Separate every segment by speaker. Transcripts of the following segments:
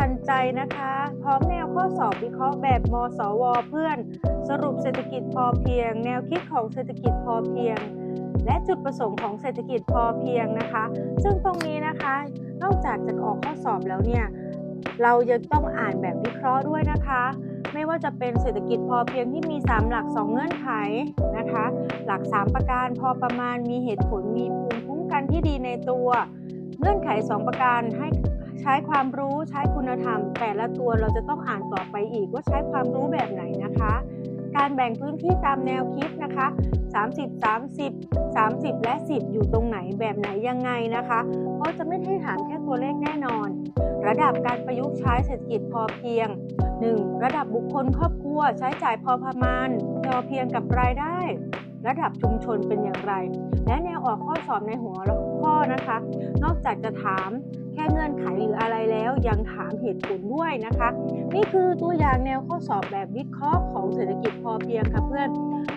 Speaker 1: ทันใจนะคะ พร้อมแนวข้อสอบวิเคราะห์แบบมสว เพื่อน สรุปเศรษฐกิจพอเพียง แนวคิดของเศรษฐกิจพอเพียง และจุดประสงค์ของเศรษฐกิจพอเพียงนะคะ ซึ่งตรงนี้นะคะ นอกจากจะออกข้อสอบแล้วเนี่ยเรายังต้องอ่านแบบวิเคราะห์ด้วยนะคะ ไม่ว่าจะเป็นเศรษฐกิจพอเพียงที่มี 3 หลัก 2 เงื่อนไขนะคะ หลัก 3 ประการพอประมาณมีเหตุผลมีภูมิคุ้มกันที่ดีในตัว เงื่อนไข 2 ประการให้ ใช้ความรู้ใช้คุณธรรม แต่ละตัวเราจะต้องอ่านต่อไปอีกว่าใช้ความรู้แบบไหนนะคะ การแบ่งพื้นที่ตามแนวคิดนะคะ 30 30 30 และ 10 อยู่ตรงไหนแบบไหนยังไงนะคะเพราะจะไม่ได้ถามแค่ตัวเลขแน่นอน ระดับการประยุกต์ใช้เศรษฐกิจพอเพียง 1. ระดับบุคคลครอบครัวใช้จ่ายพอประมาณพอเพียงกับรายได้ ระดับชุมชนเป็นอย่างไร และแนวออกข้อสอบในหัวข้อนะคะ นอกจากจะถาม เงื่อนไขหรืออะไรแล้วยังถามเหตุผลด้วยนะคะ นี่คือตัวอย่างแนวข้อสอบแบบวิเคราะห์ของเศรษฐกิจพอเพียงค่ะเพื่อน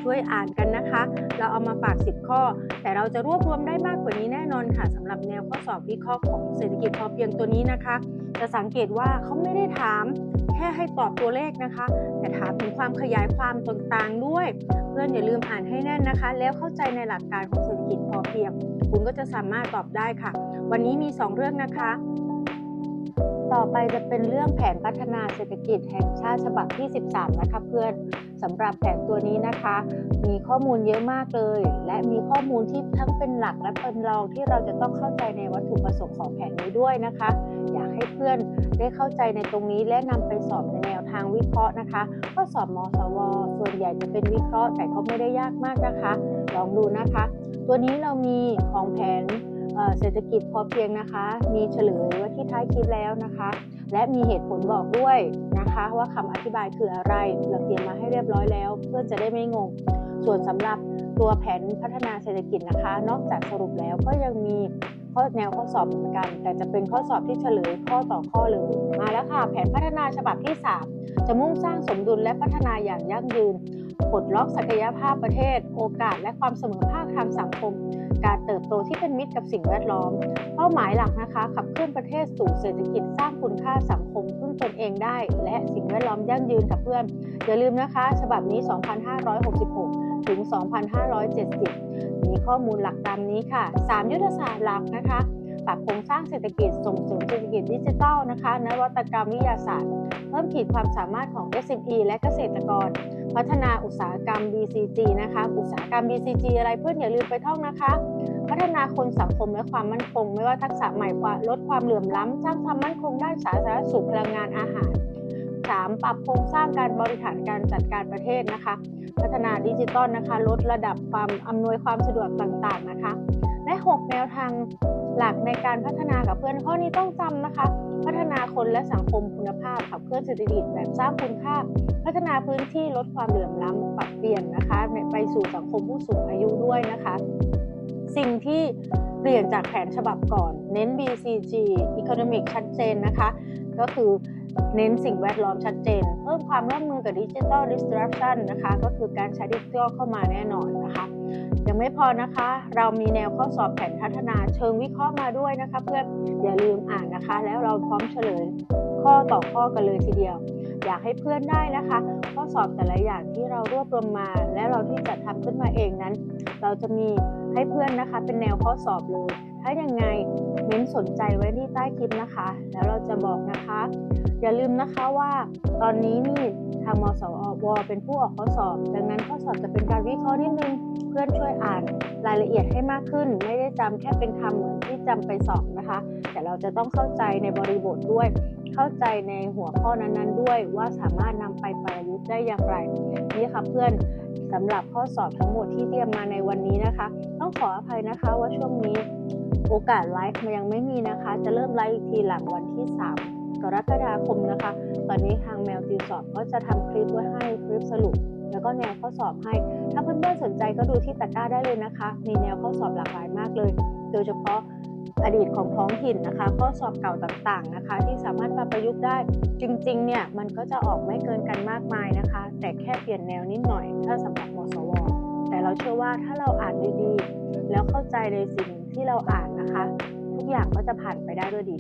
Speaker 1: ช่วยอ่านกันนะคะ เราเอามาฝาก 10 ข้อ แต่เราจะรวบรวมได้มากกว่านี้แน่นอนค่ะสำหรับแนวข้อสอบวิเคราะห์ของเศรษฐกิจพอเพียงตัวนี้นะคะ จะสังเกตว่าเขาไม่ได้ถามแค่ให้ตอบตัวเลขนะคะ แต่ถามถึงความขยายความต่างๆด้วย เพื่อนอย่าลืมอ่านให้แน่นนะคะ แล้วเข้าใจในหลักการของเศรษฐกิจพอเพียง คุณก็จะสามารถตอบได้ค่ะ วันนี้มี 2 เรื่องนะคะ ต่อไปจะเป็นเรื่องแผนพัฒนาเศรษฐกิจแห่งชาติฉบับที่ 13 นะคะเพื่อน สำหรับแผนตัวนี้นะคะ มีข้อมูลเยอะมากเลย และมีข้อมูลที่ทั้งเป็นหลักและเป็นรองที่เราจะต้องเข้าใจในวัตถุประสงค์ของแผนนี้ด้วยนะคะ อยากให้เพื่อนได้เข้าใจในตรงนี้และนำไปสอบในแนวทางวิเคราะห์นะคะข้อสอบมสว ส่วนใหญ่จะเป็นวิเคราะห์ แต่ก็ไม่ได้ยากมากนะคะ ลองดูนะคะ ตัวนี้เรามีของแผนเศรษฐกิจพอเพียงนะคะ มีเฉลยไว้ที่ท้ายคลิปแล้วนะคะ และมีเหตุผลบอกด้วยนะคะ ว่าคำอธิบายคืออะไร เราเตรียมมาให้เรียบร้อยแล้ว เพื่อจะได้ไม่งง ส่วนสำหรับตัวแผนพัฒนาเศรษฐกิจนะคะ นอกจากสรุปแล้วก็ยังมี ข้อแนวข้อสอบเหมือนกัน แต่จะเป็นข้อสอบที่เฉลยข้อต่อข้อเลยมาแล้วค่ะ แผนพัฒนาฉบับที่ 3 จะมุ่งสร้างสมดุลและพัฒนาอย่างยั่งยืนปลดล็อกศักยภาพประเทศ โอกาสและความเสมอภาคทางสังคม การเติบโตที่เป็นมิตรกับสิ่งแวดล้อม เป้าหมายหลักนะคะ ขับเคลื่อนประเทศสู่เศรษฐกิจสร้างคุณค่าสังคมพึ่งตนเองได้ และสิ่งแวดล้อมยั่งยืนค่ะเพื่อน อย่าลืมนะคะ ฉบับนี้ 2566 ถึง 2570มี ข้อมูลหลักตามนี้ค่ะ 3 ยุทธศาสตร์หลักนะคะ ปรับโครงสร้างเศรษฐกิจส่งเสริมเศรษฐกิจดิจิทัลนะคะ นวัตกรรมวิทยาศาสตร์ เพิ่มขีดความสามารถของ SME และเกษตรกร พัฒนาอุตสาหกรรม BCG นะคะ อุตสาหกรรม BCG อะไรเพื่อนอย่าลืมไปท่องนะคะ พัฒนาคนสังคมและความมั่นคง ไม่ว่าทักษะใหม่ลดความเหลื่อมล้ำสร้างความมั่นคงด้านสาธารณสุขพลังงานอาหาร 3. ปรับโครงสร้างการบริหารการจัดการประเทศนะคะ พัฒนาดิจิตอลนะคะ ลดระดับความอำนวยความสะดวกต่างๆนะคะ และ 6 แนวทางหลักในการพัฒนากับเพื่อนข้อนี้ต้องจำนะคะ พัฒนาคนและสังคมคุณภาพขับเคลื่อนเศรษฐกิจแบบสร้างคุณค่า พัฒนาพื้นที่ลดความเหลื่อมล้ำปรับเปลี่ยนนะคะ ไปสู่สังคมผู้สูงอายุด้วยนะคะ สิ่งที่เปลี่ยนจากแผนฉบับก่อน เน้น BCG Economic ชัดเจนนะคะ ก็คือ เน้นสิ่งแวดล้อมชัดเจน เพิ่มความร่วมมือกับดิจิ t a l disruption นะคะ ก็คือการใช้ดิจิทัลเข้ามาแน่นอนนะคะยังไม่พอนะคะ เรามีแนวข้อสอบแผนพัฒนาเชิงวิเคราะห์มาด้วยนะคะ เพื่ออย่าลืมอ่านนะคะ แล้วเราพร้อมเฉลยข้อต่อข้อกันเลยทีเดียว อยากให้เพื่อนได้นะคะ ข้อสอบแต่ละอย่างที่เรารวบรวมมา และเราที่จะทำขึ้นมาเองนั้น เราจะมีให้เพื่อนนะคะ เป็นแนวข้อสอบเลย ถ้ายังไงเม้นสนใจไว้ที่ใต้คลิปนะคะ แล้วเราจะบอกนะคะ อย่าลืมนะคะว่าตอนนี้นี่ทางมสวเป็นผู้ออกข้อสอบ ดังนั้นข้อสอบจะเป็นการวิเคราะห์นิดนึง เพื่อนช่วยอ่านรายละเอียดให้มากขึ้น ไม่ได้จำแค่เป็นคำเหมือนที่จำไปสอบนะคะ แต่เราจะต้องเข้าใจในบริบทด้วย เข้าใจในหัวข้อนั้นๆ ด้วยว่าสามารถนำไปประยุกต์ได้อย่างไรนี่ค่ะเพื่อนสำหรับข้อสอบทั้งหมดที่เตรียมมาในวันนี้นะคะ ต้องขออภัยนะคะว่าช่วงนี้โอกาสไลฟ์มันยังไม่มีนะคะ จะเริ่มไลฟ์อีกทีหลังวันที่ 3 กรกฎาคมนะคะ ตอนนี้ทางแมวติวสอบก็จะทำคลิปไว้ให้คลิปสรุป แล้วก็แนวข้อสอบให้ ถ้าเพื่อนๆสนใจก็ดูที่ตะกร้าได้เลยนะคะ มีแนวข้อสอบหลากหลายมากเลย โดยเฉพาะอดีตของท้องถิ่นนะคะ ข้อสอบเก่าต่างๆนะคะ ที่สามารถมาประยุกต์ได้ จริงๆ เนี่ยมันก็จะออกไม่เกินกันมากมายนะคะ แต่แค่เปลี่ยนแนวนิดหน่อย ถ้าสำหรับมสว แต่เราเชื่อว่าถ้าเราอ่านดีๆ แล้วเข้าใจในสิ่งที่เราอ่านนะคะ ทุกอย่างก็จะผ่านไปได้ด้วยดี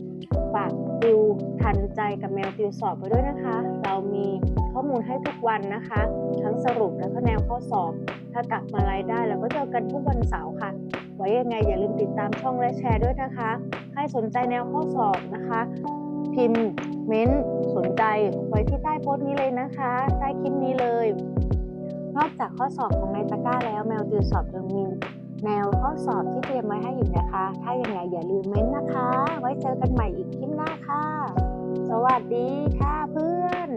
Speaker 1: ฝากติวทันใจกับแมวติวสอบไปด้วยนะคะ เรามีข้อมูลให้ทุกวันนะคะ ทั้งสรุปแล้วก็แนวข้อสอบ ถ้ากลับมาไลฟ์ได้เราก็เจอกันทุกวันเสาร์ค่ะ ไว้ยังไงอย่าลืมติดตามช่องและแชร์ด้วยนะคะ ใครสนใจแนวข้อสอบนะคะ พิมพ์เม้นต์สนใจไว้ที่ใต้โพสต์นี้เลยนะคะ ใต้คลิปนี้เลย นอกจากข้อสอบของในตะกร้าแล้วแมวติวสอบยังมี แนวข้อสอบที่เตรียมไว้ให้อยู่นะคะ ถ้ายังไงอย่าลืมเม้นต์นะคะ ไว้เจอกันใหม่อีกคลิปหน้าค่ะ สวัสดีค่ะเพื่อน